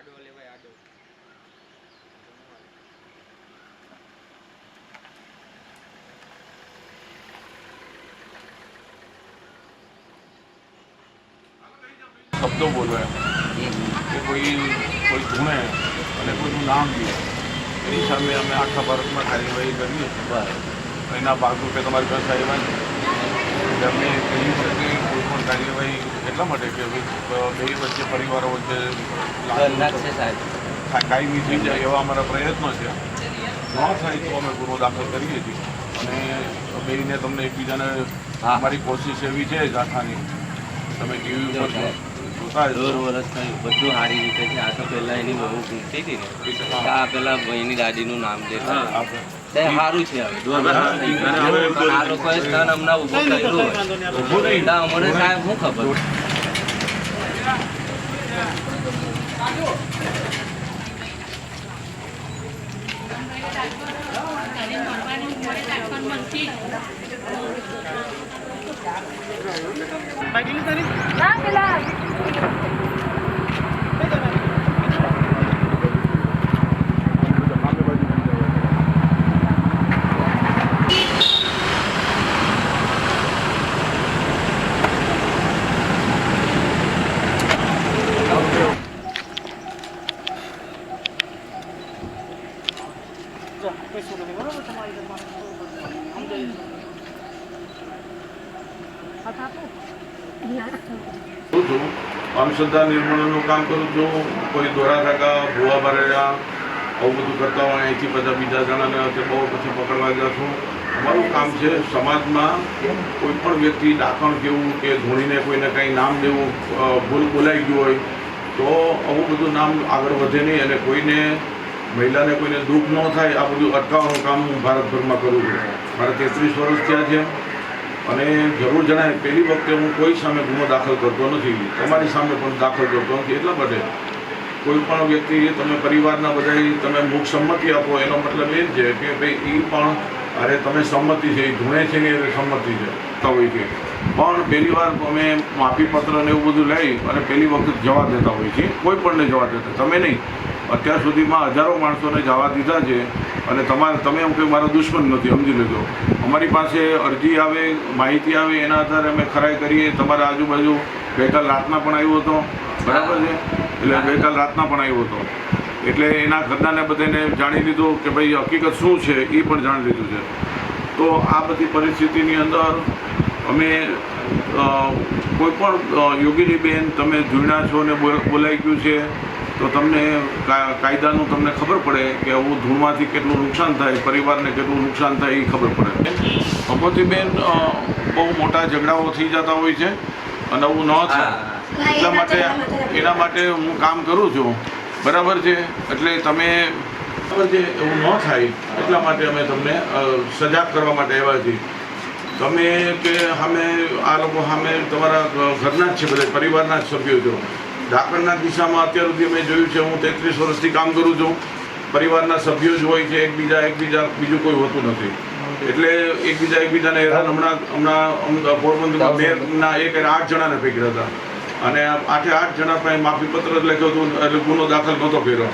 આડો લેવાય આડો શબ્દો બોલવે કે કોઈ કોઈ ધૂણે અને કોઈનું નામ લે એની સામે અમે આખા ભારતમાં કાર્યવાહી કરીએ છીએ એના ભાગરૂપે તમારી પાસે આવ્યા છે એટલે અમે કહ્યું છે કે કોઈ પણ કાર્યવાહી એટલા માટે કે બે વચ્ચે પરિવારો વચ્ચે કાયમી થઈ જાય એવા અમારા પ્રયત્નો છે. ન થાય તો અમે ગુનો દાખલ કરીએ છીએ. અને બેને તમને એકબીજાને. અમારી કોશિશ એવી છે ગાથાની તમે ટીવી ઉપર વરસ દોઢ વર્ષ થયું બધું સારી રીતે છે. આ તો પહેલાં એની બહુ પૂછતી હતી ને. આ પેલા ભાઈની દાદીનું નામ દેતા તે સારું છે હવે. આ લોકોએ સ્તન હમણાં ઊભો કર્યો હોય. તો અમને સાહેબ શું ખબર છું અંધશ્રદ્ધા નિર્મૂલનનું કામ કરું છું. કોઈ દોરા ધાગા ભૂવા ભરેલા આવું બધું કરતા હોય અહીંથી બધા બીજા જણાને બહુ પછી પકડવા ગયા છું. અમારું કામ છે સમાજમાં કોઈ પણ વ્યક્તિ ડાકણ કેવું કે ધૂણીને કોઈને કંઈ નામ દેવું ભૂલ બોલાઈ ગયું હોય, તો આવું બધું નામ આગળ વધે નહીં અને કોઈને મહિલાને કોઈને દુઃખ ન થાય, આ બધું અટકાવવાનું કામ હું ભારતભરમાં કરું છું. મારા તેત્રીસ વર્ષ થયા છે. અને જરૂર જણાય, પહેલી વખતે હું કોઈ સામે ગુનો દાખલ કરતો નથી. તમારી સામે પણ દાખલ કરતો નથી. એટલા માટે કોઈ પણ વ્યક્તિ, તમે પરિવારના બધા તમે મુખ સંમતિ આપો, એનો મતલબ એ જ છે કે ભાઈ એ પણ અરે તમે સંમતિ છે એ ધૂણે છે ને એ સંમતિ છે. હોય છે. પણ પહેલી વાર અમે માફી પત્ર ને એવું બધું લઈ અને પહેલી વખત જવા દેતા હોય છે. કોઈ પણને જવા દેતા. તમે નહીં. અત્યાર સુધીમાં હજારો માણસોને જવા દીધા છે અને તમારે, તમે એમ કે મારો દુશ્મન નથી, સમજી લેજો. અમારી પાસે અરજી આવે, માહિતી આવે, એના આધારે અમે ખરાઈ કરીએ. તમારા આજુબાજુ ગઈકાલ રાતના પણ આવ્યો હતો. બરાબર છે? એટલે ગઈકાલ રાતના પણ આવ્યો હતો. એટલે એના ઘરનાને બધાને જાણી લીધું કે ભાઈ, હકીકત શું છે, એ પણ જાણી લીધું છે. તો આ બધી પરિસ્થિતિની અંદર અમે કોઈ પણ યોગીની બેન તમે જોઈના છો ને બોલ- બોલાઈ ગયું છે તો તમને કા- કાયદાનું તમને ખબર પડે કે આવું ધૂળમાંથી કેટલું નુકસાન થાય પરિવારને કેટલું નુકસાન થાય એ ખબર પડે. ભગવતીબેન બહુ મોટા ઝઘડાઓ થઈ જતા હોય છે અને આવું ન થાય. એટલા માટે એના માટે હું કામ કરું છું. બરાબર છે? એટલે તમે બરાબર છે એવું ન થાય. એટલા માટે અમે તમને સજાગ કરવા માટે આવ્યા છીએ. તમે કે સામે આ લોકો સામે તમારા ઘરના જ છે બધા પરિવારના જ સભ્યો છો. ઢાકણના દિશામાં અત્યાર સુધી અમે જોયું છે હું તેત્રીસ વર્ષથી કામ કરું છું. પરિવારના સભ્યો જ હોય છે એકબીજા એકબીજા બીજું કોઈ હોતું નથી. એટલે એકબીજા એકબીજાને હેરાન હમણાં હમણાં પોરબંદરમાં મેરના એક આઠ જણાને ફેંક્યા હતા. અને આઠે આઠ જણા પાસે માફીપત્ર જ લખ્યો હતું એટલે ગુનો દાખલ નહોતો કર્યો.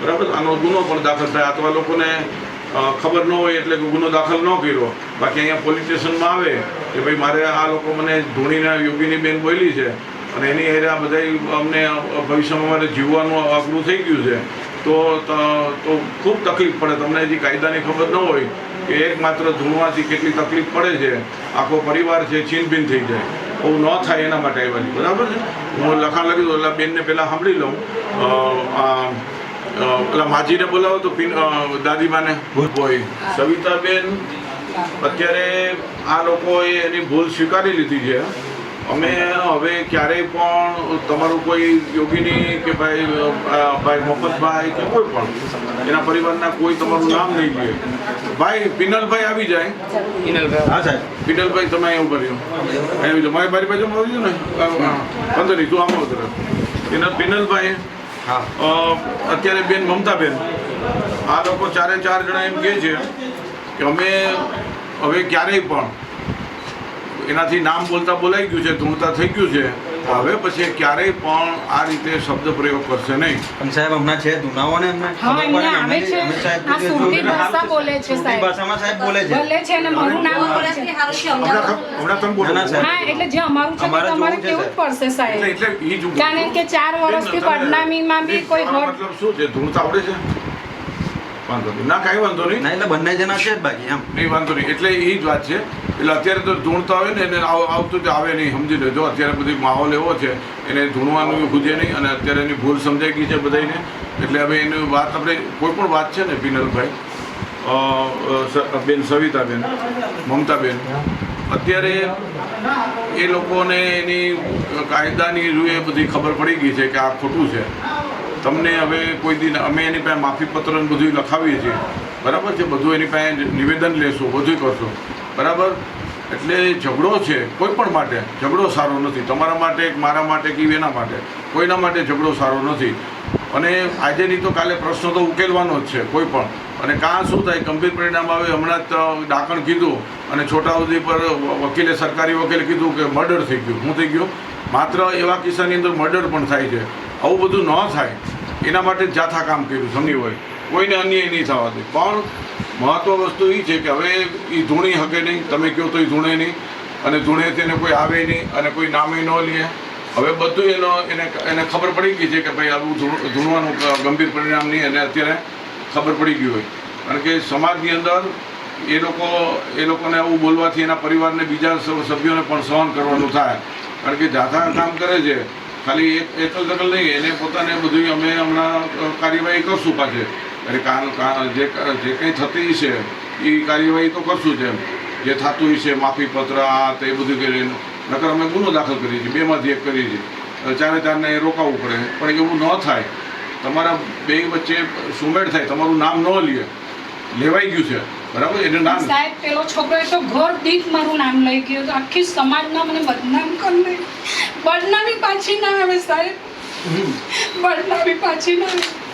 બરાબર? આનો ગુનો પણ દાખલ થાય. અથવા લોકોને ખબર ન હોય એટલે ગુનો દાખલ ન કર્યો. બાકી અહીંયા પોલીસ સ્ટેશનમાં આવે કે ભાઈ મારે આ લોકો મને ધૂણીના યોગીની બેન બોલી છે. અને એની હેરે આ બધા અમને ભવિષ્યમાં મારે જીવવાનું અઘરું થઈ ગયું છે. તો તો ખૂબ તકલીફ પડે. તમને હજી કાયદાની ખબર ન હોય કે એકમાત્ર ધૂણવાથી કેટલી તકલીફ પડે છે. આખો પરિવાર છે, છીનભીન થઈ જાય. બહુ ન થાય એના માટે આવ્યા છે. બરાબર છે? હું લખાણ લખી દઉં એટલે બેનને પહેલાં સાંભળી લઉં. પેલા માજીને બોલાવો તો દાદીમાને. હોય. સવિતાબેન, અત્યારે આ લોકોએ એની ભૂલ સ્વીકારી લીધી છે. અમે હવે ક્યારેય પણ તમારું કોઈ યોગીની કે ભાઈ ભાઈ મફતભાઈ કે કોઈ પણ એના પરિવારના કોઈ તમારું નામ નહીં લે. ભાઈ પિનલભાઈ આવી જાય. હા સાહેબ. પિનલભાઈ તમે અહીં ઊભા રહ્યો. અહીં આવી જાઓ. મારી મારી બાજુ આવી ને. વાંધો નહીં તું આમાં ઉતરે. પિનલ પિનલભાઈ હા. અત્યારે બેન મમતાબેન. આ લોકો ચારે ચાર જણા એમ કહે છે કે અમે હવે ક્યારેય પણ એનાથી નામ બોલતા બોલાઈ ગયું છે ધૂણતા થઈ ગયું છે. હવે પછી ક્યારેય પણ આ રીતે શબ્દ પ્રયોગ કરશે નહીં. પણ સાહેબ હમણાં છે ધુનાવો ને ને, કોઈ મતલબ શું છે? ધૂળતા આવડે છે? વાંધો નહીં. ના કઈ વાંધો નહીં. એટલે બંને જણા છે જ બાકી એમ. નહીં વાંધો નહીં. એટલે એ જ વાત છે. એટલે અત્યારે તો ધૂણતા હોય ને, એને આવ- આવતું જ આવે નહીં, સમજી લેજો અત્યારે બધી માહોલ એવો છે, એને ધૂણવાનું ખૂજે નહીં અને અત્યારે એની ભૂલ સમજાઈ ગઈ છે બધાને એટલે હવે એની વાત આપણે, કોઈ પણ વાત છે ને, પિનલભાઈ? બેન, સવિતાબેન, મમતાબેન. અત્યારે એ લોકોને એની કાયદાની રૂએ બધી ખબર પડી ગઈ છે કે આ ખોટું છે. તમને હવે કોઈ દિન, અમે એની પાસે માફી પત્ર ને બધું લખાવીએ છીએ. બરાબર છે? બધું એની પાસે નિવેદન લેશું બધું કરશું. બરાબર? એટલે ઝઘડો છે કોઈ પણ માટે. ઝઘડો સારો નથી. તમારા માટે મારા માટે કે એના માટે. કોઈના માટે ઝઘડો સારો નથી. અને આજે નહીં તો કાલે પ્રશ્ન તો ઉકેલવાનો જ છે, કોઈ પણ. અને કાં શું થાય? ગંભીર પરિણામ આવે. હમણાં જ ડાકણ કીધું અને છોટાઉદી પર વકીલે સરકારી વકીલે કીધું કે મર્ડર થઈ ગયું. શું થઈ ગયું? માત્ર એવા કિસ્સાની અંદર મર્ડર પણ થાય છે. આવું બધું ન થાય. એના માટે જાથા કામ કર્યું સમજી હોય. કોઈને અન્યાય નહીં થવા દે. પણ મહત્વ વસ્તુ એ છે કે હવે એ ધૂણી હકે નહીં. તમે કહો તો એ ધૂણે નહીં. અને ધૂણે તેને કોઈ આવે નહીં અને કોઈ નામે ન લે. હવે બધું એનો એને એને ખબર પડી ગઈ છે કે ભાઈ આવું ધૂણવાનું ગંભીર પરિણામ નહીં. અને અત્યારે ખબર પડી ગયું હોય. કારણ કે સમાજની અંદર એ લોકો, એ લોકોને આવું બોલવાથી એના પરિવારને બીજા સભ્યોને પણ સહન કરવાનું થાય. કારણ કે જાથા કામ કરે છે. ખાલી એક એકલ દકલ નહીં. એને પોતાને બધું અમે હમણાં કાર્યવાહી કરશું પાછે. કા- જે જે કંઈ થતી છે એ કાર્યવાહી તો કરશું જ એમ. જે થતું છે માફી પત્ર આ તે બધું કરીને નકર અમે ગુનો દાખલ કરીએ છીએ બેમાંથી એક કરીએ છીએ. ચારે ચારને રોકાવવું પડે. પણ એવું ન થાય. તમારા બે વચ્ચે સુમેળ થાય તમારું નામ ન લે. લેવાઈ ગયું છે. બરાબર? એટલે નામ. સાહેબ પેલો છોકરો તો ઘર દીઠ મારું નામ લઈ ગયો. તો આખી સમાજમાં મને બદનામ કરી દે બદનામી પાછી ના આવે સાહેબ. બદનામી પાછી ના આવે.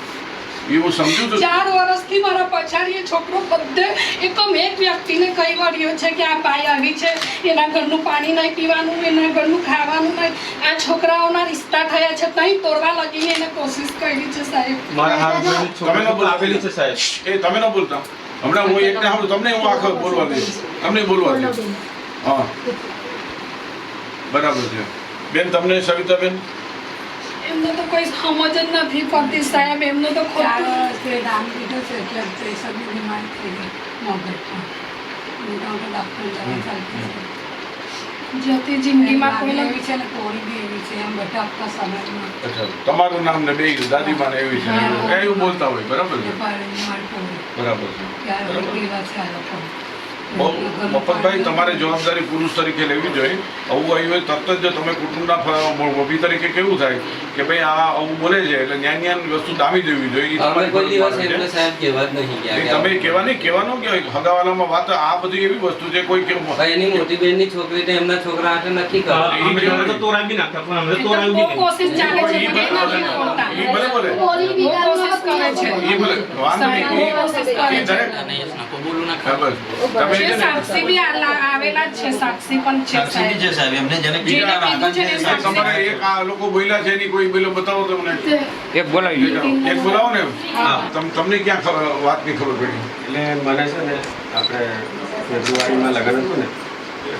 એ હું સમજુ છું ચાર વર્ષથી મારા પછાડીએ છોકરો બધે એકમ એક વ્યક્તિને કહી વળ્યો છે કે આ ભાઈ આવી છે એના ઘરનું પાણી નહીં પીવાનું એના ઘરનું ખાવાનું નહીં. આ છોકરાઓના રિશ્તા થયા છે તઈ તોડવા લગીને એને કોશિશ કરી છે સાહેબ. મારા તમે ન બોલાવેલી છે સાહેબ. એ તમે ન બોલતા. હમણાં હું એકને સાંભળું તમને હું આખો બોલવા દઈશ. તમને બોલવા દઈશ. હા. બરાબર છે. બેન તમને સવિતાબેન? એમને તો કોઈ સમજ જ નથી પડતી સાહેબ એમને તો ચાર છે એટલે પ્રેશરની બીમારી થઈ ગઈ મગજમાં ડૉક્ટર દવા ચાલતી છે. જતી જિંદગીમાં કોઈ કોઈને એવી છે ને કોરી બી એવી છે એમ બધા આપણા સમાજમાં. તમારું નામ ને બે દાદીમાને એવી છે. એવું બોલતા હોય બરાબર છે? બરાબર બરાબર. મફતભાઈ તમારે જવાબદારી પુરુષ તરીકે લેવી જોઈએ. આવું આવ્યું હોય તરત જ તમે કુટુંબના વભી તરીકે કેવું થાય કે ભાઈ આ આવું બોલે છે એટલે ન્યાય ન્યાય વસ્તુ દામી દેવી જોઈએ એ અમે તમારી કોઈ ફરજ દિવસ છે. એમને સાહેબ કહેવા નહીં તમે કહેવા નહીં કહેવાનું કે હગાવાલામાં વાત આ બધી એવી વસ્તુ છે કોઈ કેવું ભાઈ એની મોટી બહેનની છોકરી તો એમના છોકરા હાથે નથી કરતા. તોરાવી નાખતા પણ અમે તોરાવી. કોશિશ ચાલે છે ભલે ભલે કોશિશ કરે છે. ભલે વાંધો નહીં. તમે છે સાક્ષી બી આવેલા છે સાક્ષી પણ છે સાક્ષી બી છે સાહેબ એમને જેને જેને પીડા કીધું છે ને આગળ છે તમારે એક આ લોકો બોલ્યા છે એની કોઈ બોલો બતાવો તમને. એક બોલાવી એક બોલાવો. ને હા. તમ- તમને ક્યાં ખબર વાતની ખબર પડી? એટલે મને છે ને આપણે ફેબ્રુઆરીમાં લગ્ન હતું ને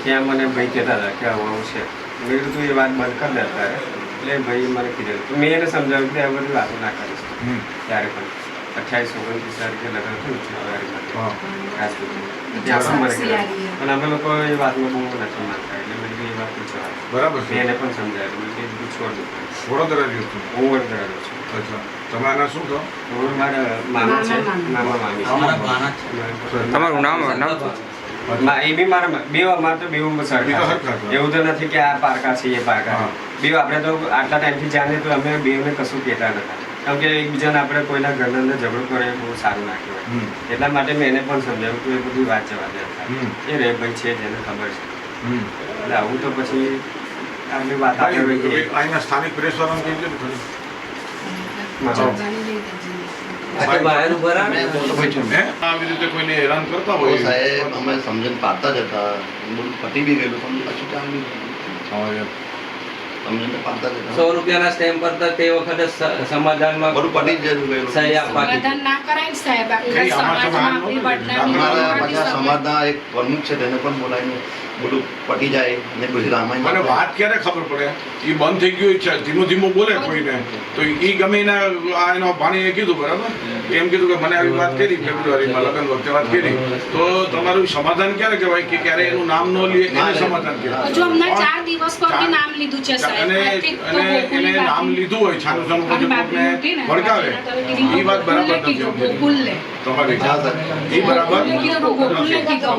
ત્યાં મને ભાઈ કહેતા હતા કે આવું આવું છે. મેં કીધું એ વાત બંધ કરી દે તારે એટલે ભાઈ મને કીધું મેં એને સમજાવ્યું કે આ બધી વાતો ના કરીશ. હમ. ત્યારે પણ અઠ્યાવીસ ઓગણત્રીસ તારીખે લગ્ન હતું છે ફેબ્રુઆરીમાં પણ અમે લોકો એ વાતમાં બહુ નથી માનતા એટલે મેં કીધું એ વાત પૂછવા બરાબર છે. એને પણ સમજાયું મેં કીધું છોડ દો. વડોદરા રહ્યો છું હું વડોદરા રહું છું. અચ્છા. તમે શું હું મારા મામા છે. મામા છે. તમારું નામ નામ? એ બી મારા બે અમારે તો બે તો સરખા. એવું તો નથી કે આ પારકા છે એ પારકા બે આપણે તો આટલા ટાઈમથી જાણીએ તો અમે બેઉને કશું કહેતા નતા કેમ કે એકબીજાને આપણે કોઈના ઘરના અંદર ઝઘડો કરે બહુ સારું ના કહેવાય એટલા માટે મેં એને પણ સમજાવ્યું કે એ બધી વાત જવા દે એ રે ભાઈ છે જેને ખબર છે. એટલે આવું તો પછી આપણી વાત અહીંના સ્થાનિક? આવી રીતે કોઈને હેરાન કરતા હોય સાહેબ અમે સમજણ પાતા જ હતા. પતી બી ગયેલું સમજ કામ હા, એમ. સો રૂપિયાના સ્ટેમ્પ પર તે વખતે સમાધાનમાં બધું પડી જાય ગયેલું. સહી આપવાની સમાધાન એક પ્રમુખ છે તેને પણ બોલાવીને બધું પટી જાય અને પછી રામાયણ મને વાત ક્યારે ખબર પડે? એ બંધ થઈ ગયું છે. ધીમું ધીમું બોલે કોઈને. તો એ ગમે એને આ એનો ભાણીએ કીધું બરાબર? એમ કીધું કે મને આવી વાત કરી ફેબ્રુઆરીમાં લગ્ન વખતે વાત કરી. તો તમારું સમાધાન ક્યારે કહેવાય? કે ક્યારે એનું નામ ન લે એને સમાધાન કહેવાય? ચાર દિવસ પર બી નામ લીધું છે સાહેબ. અને એને નામ લીધું હોય છાનું છાનું પછી ને, ભડકાવે. એ વાત બરાબર નથી. તમારી એ બરાબર.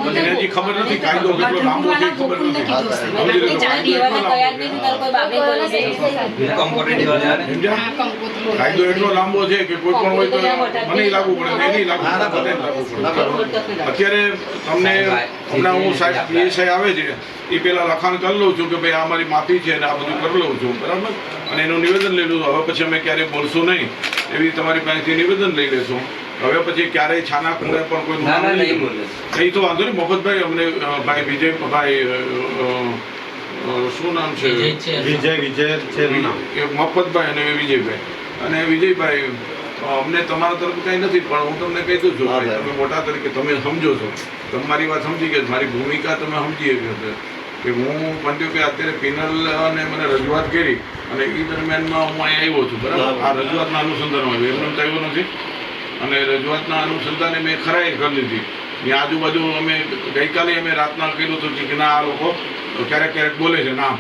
મને ખબર નથી કાયદો કેટલો લાંબો છે કાયદો એટલો લાંબો છે. કોમ્પિટિટિવ વાળાને? હા, કંકોત્રી. કાયદો એટલો લાંબો છે કે કોઈ પણ હોય તો મને લાગુ પડે નહીં લાગુ પડે. અત્યારે તમને હમણાં હું સાહેબ પીએસઆઈ આવે છે એ પેલા લખાણ કરી લઉં છું કે ભાઈ આ મારી માફી છે અને આ બધું કરી લઉં છું બરાબર? અને એનું નિવેદન લઈ લઉં છું. હવે પછી અમે ક્યારેય બોલશું નહીં. એવી તમારી પાસેથી નિવેદન લઈ લેશું. હવે પછી ક્યારેય છાના ખુંડે પણ કોઈ ના, ના, નહીં નહીં. બોલે. એ તો વાંધો નહીં. મફતભાઈ અમને ભાઈ વિજય ભાઈ શું નામ છે? વિજય વિજય છે મફતભાઈ અને વિજયભાઈ. અને વિજયભાઈ અમને તમારા તરફ કંઈ નથી પણ હું તમને કહી દઉં છું. તમે મોટા તરીકે તમે સમજો છો. તમારી વાત સમજી ગયા મારી ભૂમિકા તમે સમજી ગયો છે. કે હું બન્યું કે અત્યારે પિનલ અને મને રજૂઆત કરી અને એ દરમિયાનમાં હું અહીંયા આવ્યો છું. બરાબર? આ રજૂઆતના અનુસંધાનમાં આવ્યું. એમને કહ્યું નથી. અને રજૂઆતના અનુસંધાને મેં ખરાઈ કરી લીધી ત્યાં આજુબાજુ અમે ગઈકાલે અમે રાતના કર્યું હતું કે ના આ લોકો ક્યારેક ક્યારેક બોલે છે નામ.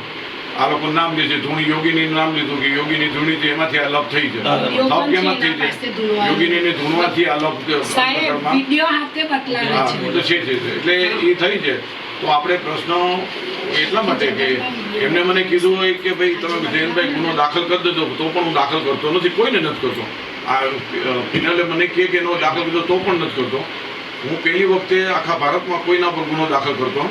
આ લોકો નામ જે છે ધૂણી યોગીની નામ લીધું કે યોગીની ધૂણી છે એમાંથી આ લપ થઈ છે. લપ કેમાં થઈ છે યોગીની ધૂણવાથી આ લપ છે. એટલે એ થઈ છે. તો આપણે પ્રશ્ન એટલા માટે કે એમને મને કીધું હોય કે ભાઈ તમે જયંતભાઈ ગુનો દાખલ કરી દેજો તો પણ હું દાખલ કરતો નથી કોઈને નથી કરતો. આ પિનલે મને કહે કે એનો દાખલ કર્યો તો પણ નથી કરતો. હું પહેલી વખતે આખા ભારતમાં કોઈના પર ગુનો દાખલ કરતો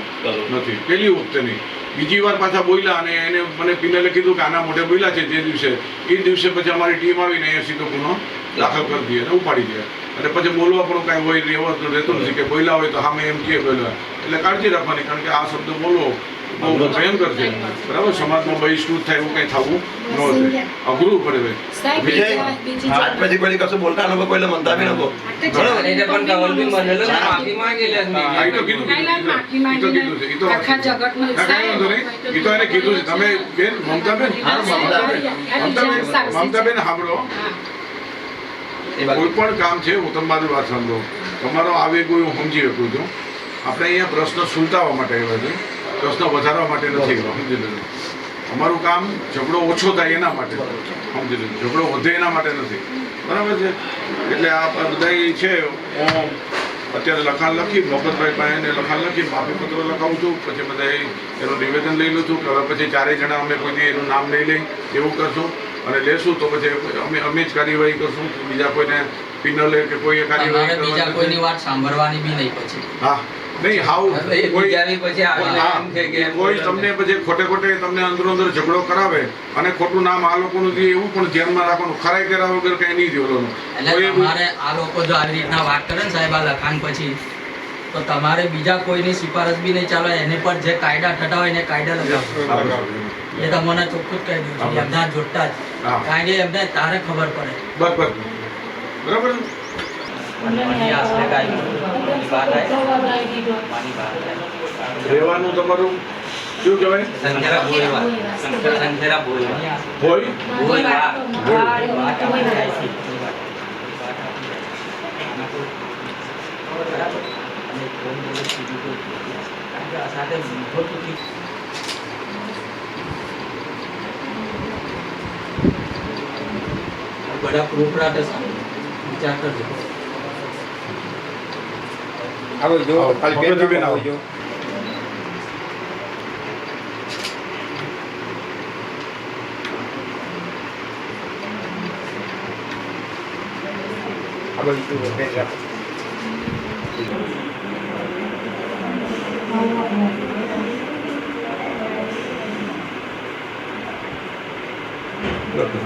નથી. પહેલી વખતે નહીં. બીજી વાર પાછા બોલ્યા અને એને મને પિનલે કીધું કે આના મોઢે બોલ્યા છે જે દિવસે. એ દિવસે પછી અમારી ટીમ આવીને એ સીધો ગુનો દાખલ કરી દઈએ અને ઉપાડી દે અને પછી બોલવા પણ કાંઈ હોય રહેવા રહેતું નથી કે બોલ્યા હોય તો સામે એમ કે બોલ્યા. એટલે કાળજી રાખવાની કારણ કે આ શબ્દ બોલવો બરાબર? સમાજમાં બહિષ્કૃત થાય એવું કંઈ થવું ન જોઈએ અઘરું પડે વિજય? બીજી- બીજી આજ પછી કોઈ કશું બોલતા નકો મનતા બી નકો કીધું છે તમે બેન મમતાબેન? મમતાબેન. સાંભળો. કોઈ પણ કામ છે હું તમારી વાત સાંભળો. તમારો આવે કોઈ હું સમજી શકું છું. આપણે અહીંયા પ્રશ્ન સુલતાવા માટે આવ્યા છે પ્રશ્ન વધારવા માટે નથી. સમજી લેજો અમારું કામ ઝઘડો ઓછો થાય એના માટે. સમજી લેજો ઝઘડો વધે એના માટે નથી. બરાબર છે? એટલે આ બધા છે. હું અત્યારે લખાણ લખી મોહમ્મદભાઈ પાસે એને લખાણ લખી માફી પત્ર લખાવું છું. પછી બધા એનું નિવેદન લઈ લઉં છું. કે હવે પછી ચારેય જણા અમે કોઈ એનું નામ નહીં લઈ એવું કરશું. અને લેશું તો પછી અમે અમે જ કાર્યવાહી કરશું. બીજા કોઈને પિનલે કે કોઈએ કાર્યવાહી બીજા કોઈની વાત સાંભળવાની બી નહીં પછી. હા. નહીં હાઉ કોઈ. તમને પછી ખોટે ખોટે તમને અંદરો અંદર ઝઘડો કરાવે અને ખોટું નામ આ લોકોનું જે એવું પણ ધ્યાનમાં રાખવાનું ખરાઈ કર્યા વગર કઈ નહીં દેવાનું એટલે તમારે આ લોકો જો આવી રીતના વાત કરે ને સાહેબ આ લખાણ પછી તો તમારે બીજા કોઈની સિફારસ બી નહીં ચાલે એને પર જે કાયદા હોય એને કાયદા લગાવો એ તમને ચોખ્ખું જ કહી દઉં છું એમના જોડતા જ. કારણ કે એમને તારે ખબર પડે. બરાબર રહેવાનું તમારું? શું કહેવાય? સંખેરા ભોયવા સંખેરા કારણ કે આ સાથે પ્રૂફ રાખે વિચાર કરજો. આવો જો ખાલી આવો, બેન બેન, આવો. જો.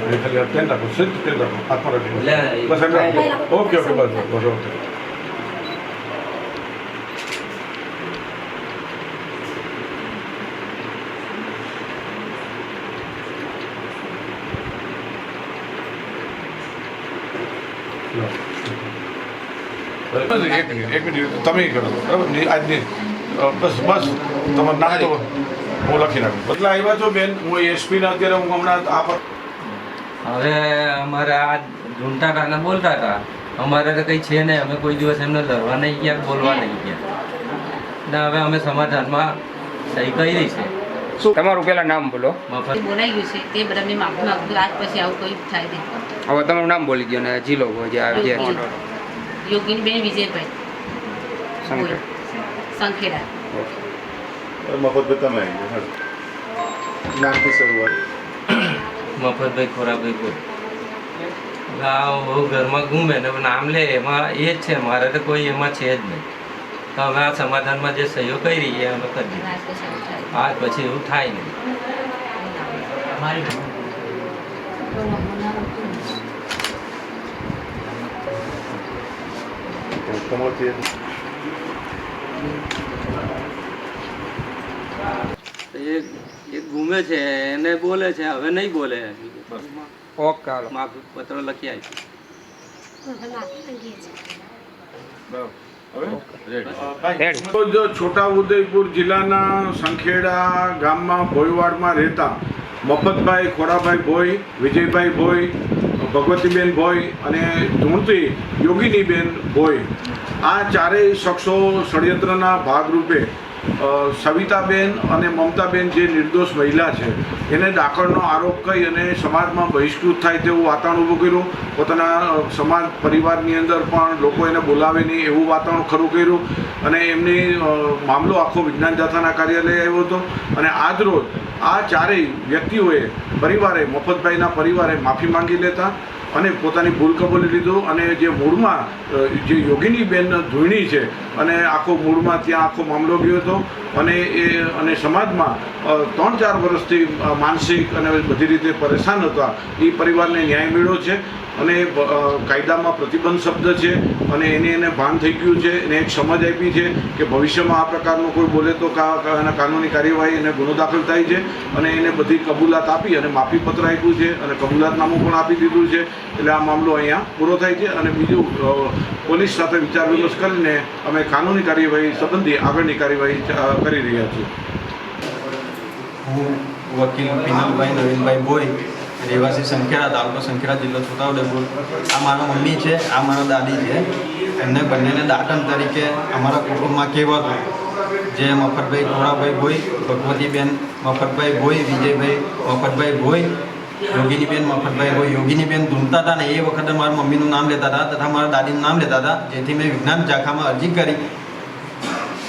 એ ખાલી પેન રાખો સિદ્ધ પેન રાખો એમ રાખો ઓકે ઓકે બસ બસ ઓકે એક મિનિટ એક મિનિટ તમે કરો. બરાબર? આજની બસ બસ તમારું નામ તો હું લખી નાખું. બદલા આવ્યા છો બેન? હું એસપીને અત્યારે હું હમણાં આ પર હવે અમારે આ કાના બોલતા હતા. અમારે તો કંઈ છે નહીં. અમે કોઈ દિવસ એમને લડવા નહીં ગયા બોલવા નહીં ગયા. ને હવે અમે સમાધાનમાં સહી કરી છે. તમારું પેલા નામ બોલો. મફત. બોલાઈ ગયું છે. તે બધા મેં માફી માંગુ આજ પછી આવું કોઈ થાય નહીં. હવે તમારું નામ બોલી ગયો ને જિલ્લો જે આ જે યોગીની બેન વિજયભાઈ. સંખેડા મફત તમે નામથી શરૂઆત. મફતભાઈ ખોરાભાઈ બોલ. ઘરમાં ગુમે ને નામ લે એમાં એ જ છે મારે તો કોઈ એમાં છે જ નહીં. તો હવે આ સમાધાનમાં જે સહયોગ કરી એ અમે કરી દીધી. આજ પછી આજ પછી એવું થાય નહીં. તમારથી એ ગુમે છે એને બોલે છે હવે નહીં બોલે. ઓકે પત્ર લખી આપ્યું. છોટા ઉદયપુર છોટાઉદેપુર જિલ્લાના સંખેડા ગામમાં ભોયવાડમાં રહેતા મફતભાઈ ખોડાભાઈ ભોઈ વિજયભાઈ ભોઈ ભગવતીબેન ભોઈ અને ધૂણતી યોગીનીબેન ભોઈ આ ચારેય શખ્સો ષડયંત્રના ભાગરૂપે સવિતાબેન અને મમતાબેન જે નિર્દોષ મહિલા છે, એને દાખલનો આરોપ કહી અને સમાજમાં બહિષ્કૃત થાય તેવું વાતાવરણ ઊભું કર્યું, પોતાના સમાજ પરિવારની અંદર પણ લોકો એને બોલાવે નહીં એવું વાતાવરણ ખરું કર્યું, અને એમની મામલો આખો વિજ્ઞાન જાથાના કાર્યાલય આવ્યો હતો, અને આજરોજ આ ચારેય વ્યક્તિઓએ, પરિવારે, મફતભાઈના પરિવારે માફી માંગી લેતા અને પોતાની ભૂલ કબૂલી લીધું અને જે મૂળમાં જે યોગીની બેન ધૂણી છે, અને આખો મૂળમાં ત્યાં આખો મામલો ગયો હતો, અને એ, અને સમાજમાં ત્રણ ચાર વર્ષથી માનસિક અને બધી રીતે પરેશાન હતા. એ પરિવારને ન્યાય મેળવ્યો છે, અને કાયદામાં પ્રતિબંધ શબ્દ છે, અને એને એને ભાન થઈ ગયું છે, એને એક સમજ આપી છે કે ભવિષ્યમાં આ પ્રકારનું કોઈ બોલે તો એના કાનૂની કાર્યવાહી એને ગુનો દાખલ થાય છે, અને એને બધી કબૂલાત આપી અને માફી પત્ર આપ્યું છે, અને કબૂલાતનામું પણ આપી દીધું છે. એટલે આ મામલો અહીંયા પૂરો થાય છે અને બીજું પોલીસ સાથે વિચાર વિમર્શ કરીને અમે કાનૂની કાર્યવાહી સંબંધી આગળની કાર્યવાહી કરી રહ્યા છીએ. હું વકીલ પિનલભાઈ, નવીનભાઈ બોરી, રહેવાસી સંખેડા, તાલુકો સંખેડા, જિલ્લો છોટાઉદેપુર. આ મારા મમ્મી છે, આ મારા દાદી છે. એમને બંનેને દાટમ તરીકે અમારા કુટુંબમાં કહેવાતું. જે મફતભાઈ ઘોડાભાઈ ભોઈ, ભગવતીબેન મફતભાઈ ભોઈ, વિજયભાઈ મફતભાઈ ભોઈ યોગીનીબેન મફતભાઈ હોય, યોગીનીબેન ધૂમતા હતા ને એ વખતે મારા મમ્મીનું નામ લેતા હતા, તથા મારા દાદીનું નામ લેતા હતા, જેથી મેં વિજ્ઞાન શાખામાં અરજી કરી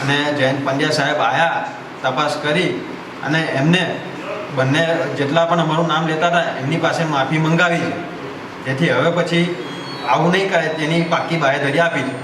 અને જયંત પંડ્યા સાહેબ આવ્યા તપાસ કરી અને એમને બંને જેટલા પણ અમારું નામ લેતા હતા, એમની પાસે માફી મંગાવી. છે જેથી હવે પછી આવું નહીં કરે, તેની પાકી બાહેધરી આપી છે.